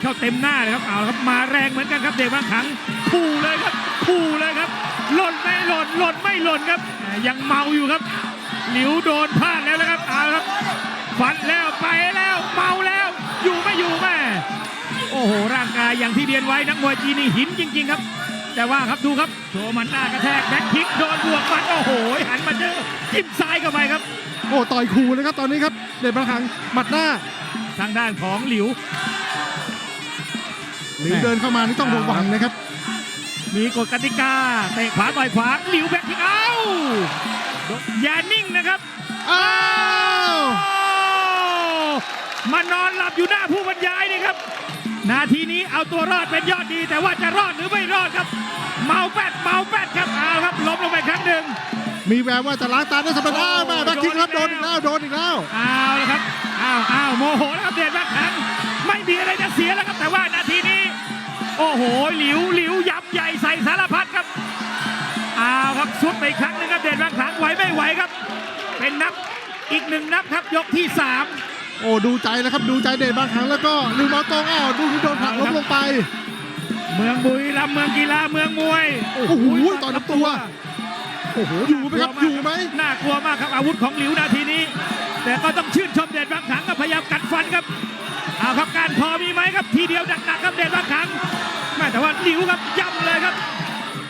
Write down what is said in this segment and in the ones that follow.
เข้าเต็มหน้าเลยครับเอาละครับมาแรงเหมือนกันครับเด็กบางขังคู่เลยครับคู่เลยครับหล่นไม่หล่นหล่นไม่หล่นครับอ่ายังเมาอยู่ครับ หลิวโดนพลาดแล้วนะครับเอาละครับฟันแล้วไปแล้วเมาแล้ว อยู่ไม่อยู่แม่โอ้โหร่างกายอย่างที่เรียนไว้นักมวยจีนนี่หินจริง ๆครับ แต่ว่าครับดูครับโชว์มันหน้ากระแทกแบ็คคิกโดนบวกมันโอ้โหหันมาเจอจิ้มซ้ายเข้าไปครับ โอ้ต่อยขู่นะครับตอนนี้ครับเดชบางครั้งหมัดหน้าทางด้านของหลิว หรือเดินเข้ามานี่ต้องระวังนะครับ มีกฎกติกาเตะขวาต่อยขวาหลิวแบ็คคิกเอ้าอย่านิ่งนะครับอ้าวมานอนหลับอยู่หน้าผู้บรรยายนี่ครับ นาทีนี้เอาตัวรอดเป็นยอดดี แต่ว่าจะรอดหรือไม่รอดครับ เมาแปดเมาแปดครับเอาครับล้มลงไปครั้งหนึ่งมีแววว่าจะล้างตาได้สำเร็จโอ้อ้าวแม่แบ็คคิกครับโดโดนนอีอีกกแล้แล้ววโดนอีกแล้วเอาละครับอ้าวอ้าวโมโหแล้วครับเดช โอ้โหหลิวหลิวยับใหญ่ใส่สารพัดครับเอาครับสุดไปอีกครั้งหนึงครับเดชแบ็คขังไหวไม่ไหวครับ เป็นนับอีกหนึ่งนับครับยกที่สามโอ้ดูใจแล้วครับดูใจเดชบางครั้งแล้วก็ลืมเอาตรงอ้าวดูที่โดนผลักล้มลงไป เมืองบุรีรัมย์เมืองกีฬาเมืองมวย โอ้โหต่อยลำตัวโอ้โหอยู่ไหมครับอยู่ไหมน่ากลัวมากครับอาวุธของหลิวนาทีนี้ แต่ก็ต้องชื่นชมเด่นบางขังก็พยายามกัดฟันครับเอาครับการพอมีไหมครับทีเดียวหนักๆครับเด่นบางขังแม่แต่ว่าหลิวครับย่ำเลยครับ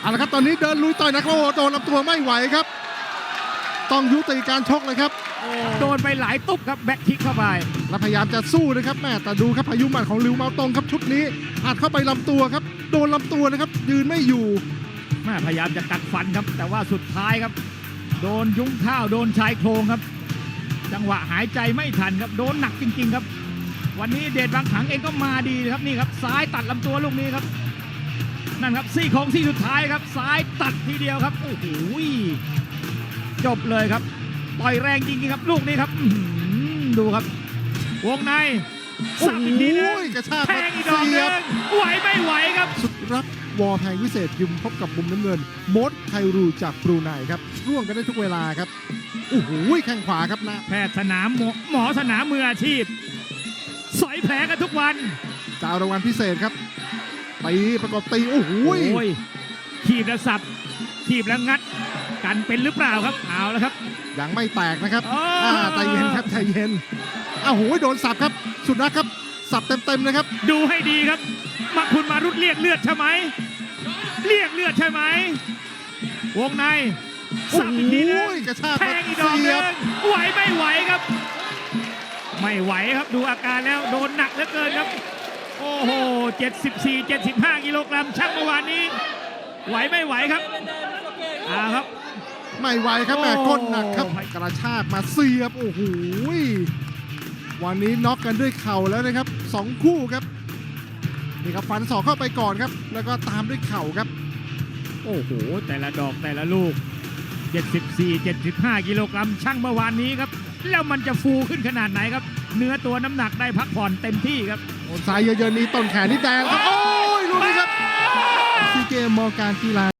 เอาละครับตอนนี้เดินลุยต่อยนักโลโดนลำตัวไม่ไหวครับ ต้องยุติการชกเลยครับโดนไปหลายตุ๊บครับแบ็คคิกเข้าไปและพยายามจะสู้นะครับแม่แต่ดูครับพายุหมัดของลิวเมาตรงครับชุดนี้อัดเข้าไปลำตัวครับ โดนลำตัวนะครับ ยืนไม่อยู่แม่พยายามจะกัดฟันครับ แต่ว่าสุดท้ายครับ โดนยุ้งข้าวโดนชายโครงครับ จังหวะหายใจไม่ทันครับโดนหนักจริง ๆ ครับ วันนี้เดชบางขังเองก็มาดีนะครับนี่ครับซ้ายตัดลำตัวลูกนี้ครับ นั่นครับซี่โครงซี่สุดท้ายครับ ซ้ายตัดทีเดียวครับโอ้โหจบเลยครับต่อยแรงจริงๆครับ ลูกนี้ครับอื้อหือดูครับ วงในสับอีกทีนึงโอ้ยกระชากแทงอีกดอกหเสีนึยบงไหวไม่ไหวครับ สุดรักวอลแพงวิเศษยิมพบกับมุมน้ำเงินมดไครูจากบรูไนครับร่วมกันได้ทุกเวลาครับโอ้โหแข้งขวาครับนะแพทย์สนามหมอหมอสนามมืออาชีพสอย แผลกันทุกวันจะเอารางวัลพิเศษครับตีประกอบตีโอ้โหโอ้ยขีบแล้วสับขีบแล้วงัด กันเป็นหรือเปล่าครับเอาแล้วครับ ยังไม่แตกนะครับอ๋ออ่อ่าใจเย็นครับใจเย็นอ้าวโหโดนสับครับ สุดนักครับ สับเต็มๆนะครับ ดูให้ดีครับมาคุณมารุดเรียกเลือดใช่ไหมเรียกเลือดใช่ไหมวงในสับอีกทีนึงโอ้ยกระชากแทงอีกดอกหเสีนึยบงไหวไม่ไหวครับ ไม่ไหวครับดูอาการแล้วโดนหนักเหลือเกินครับ โอ้โห 74 75 กิโลกรัมช่างเมื่อวานนี้ ไหวไม่ไหวครับเอาครับ ไม่ไหวครับแหม่โอ้ก้นหนักครับกระชากมาเสียบโอ้โหวันนี้น็อกกันด้วยเข่าแล้วนะครับสองคู่ครับนี่ครับฟันศอกเข้าไปก่อนครับ แล้วก็ตามด้วยเข่าครับ โอ้โห แต่ละดอกแต่ละลูก 74 75 กิโลกรัมช่างเมื่อวานนี้ครับ แล้วมันจะฟูขึ้นขนาดไหนครับ เนื้อตัวน้ำหนักได้พักผ่อนเต็มที่ครับโอนซ้ายเยอะๆนี้ต้นแขนนี่แดงครับ โอ้ยลูกนี้ครับซีเกมมอการกีฬา